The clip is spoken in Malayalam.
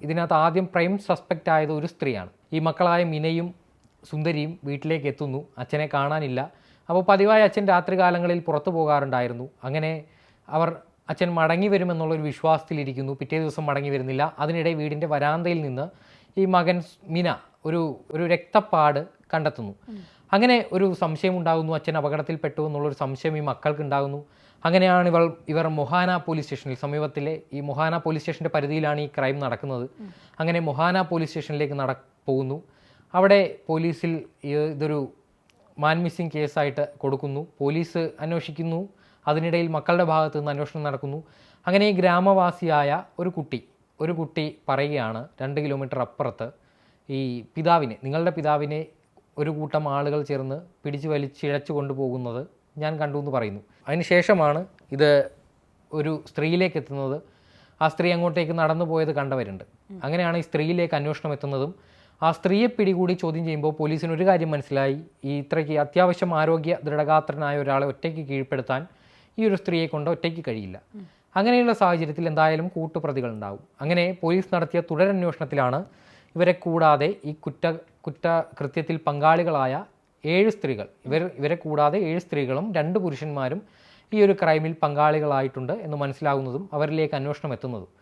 ഇതിനകത്ത് ആദ്യം പ്രൈം സസ്പെക്റ്റ് ആയത് ഒരു സ്ത്രീയാണ്. ഈ മക്കളായ മിനയും സുന്ദരിയും വീട്ടിലേക്ക് എത്തുന്നു. അച്ഛനെ കാണാനില്ല. അപ്പോൾ പതിവായി അച്ഛൻ രാത്രികാലങ്ങളിൽ പുറത്തു പോകാറുണ്ടായിരുന്നു. അങ്ങനെ അവർ അച്ഛൻ മടങ്ങി വരുമെന്നുള്ളൊരു വിശ്വാസത്തിലിരിക്കുന്നു. പിറ്റേ ദിവസം മടങ്ങി വരുന്നില്ല. അതിനിടെ വീടിന്റെ വരാന്തയിൽ നിന്ന് ഈ മകൻ മിന ഒരു ഒരു രക്തപ്പാട് കണ്ടെത്തുന്നു. അങ്ങനെ ഒരു സംശയം ഉണ്ടാകുന്നു അച്ഛൻ അപകടത്തിൽപ്പെട്ടു എന്നുള്ളൊരു സംശയം ഈ മക്കൾക്ക് ഉണ്ടാകുന്നു. അങ്ങനെയാണ് ഇവൾ ഇവർ മൊഹാന പോലീസ് സ്റ്റേഷനിൽ സമീപത്തിലെ ഈ മൊഹാന പോലീസ് സ്റ്റേഷന്റെ പരിധിയിലാണ് ഈ ക്രൈം നടക്കുന്നത്. അങ്ങനെ മൊഹാന പോലീസ് സ്റ്റേഷനിലേക്ക് നട പോകുന്നു. അവിടെ പോലീസിൽ ഇതൊരു മാൻ മിസ്സിംഗ് കേസായിട്ട് കൊടുക്കുന്നു. പോലീസ് അന്വേഷിക്കുന്നു. അതിനിടയിൽ മക്കളുടെ ഭാഗത്ത് നിന്ന് അന്വേഷണം നടക്കുന്നു. അങ്ങനെ ഈ ഗ്രാമവാസിയായ ഒരു കുട്ടി ഒരു കുട്ടി പറയുകയാണ് രണ്ട് കിലോമീറ്റർ അപ്പുറത്ത് ഈ പിതാവിനെ നിങ്ങളുടെ പിതാവിനെ ഒരു കൂട്ടം ആളുകൾ ചേർന്ന് പിടിച്ചു വലിച്ചിഴച്ചു കൊണ്ടുപോകുന്നത് ഞാൻ കണ്ടു എന്ന് പറയുന്നു. അതിനുശേഷമാണ് ഇത് ഒരു സ്ത്രീയിലേക്ക് എത്തുന്നത്. ആ സ്ത്രീ അങ്ങോട്ടേക്ക് നടന്നു പോയത് കണ്ടവരുണ്ട്. അങ്ങനെയാണ് ഈ സ്ത്രീയിലേക്ക് അന്വേഷണം എത്തുന്നതും. ആ സ്ത്രീയെ പിടികൂടി ചോദ്യം ചെയ്യുമ്പോൾ പോലീസിന് ഒരു കാര്യം മനസ്സിലായി. ഈ ഇത്രയ്ക്ക് അത്യാവശ്യം ആരോഗ്യ ദൃഢഗാത്രനായ ഒരാളെ ഒറ്റയ്ക്ക് കീഴ്പ്പെടുത്താൻ ഈ ഒരു സ്ത്രീയെ കൊണ്ട് ഒറ്റയ്ക്ക് കഴിയില്ല. അങ്ങനെയുള്ള സാഹചര്യത്തിൽ എന്തായാലും കൂട്ടുപ്രതികൾ ഉണ്ടാവും അങ്ങനെ പോലീസ് നടത്തിയ തുടരന്വേഷണത്തിലാണ് ഇവരെ കൂടാതെ ഈ കുറ്റ കുറ്റകൃത്യത്തിൽ പങ്കാളികളായ ഏഴ് സ്ത്രീകൾ ഇവർ ഇവരെ കൂടാതെ ഏഴ് സ്ത്രീകളും രണ്ട് പുരുഷന്മാരും ഈ ഒരു ക്രൈമിൽ പങ്കാളികളായിട്ടുണ്ട് എന്ന് മനസ്സിലാകുന്നതും അവരിലേക്ക് അന്വേഷണം എത്തുന്നതും.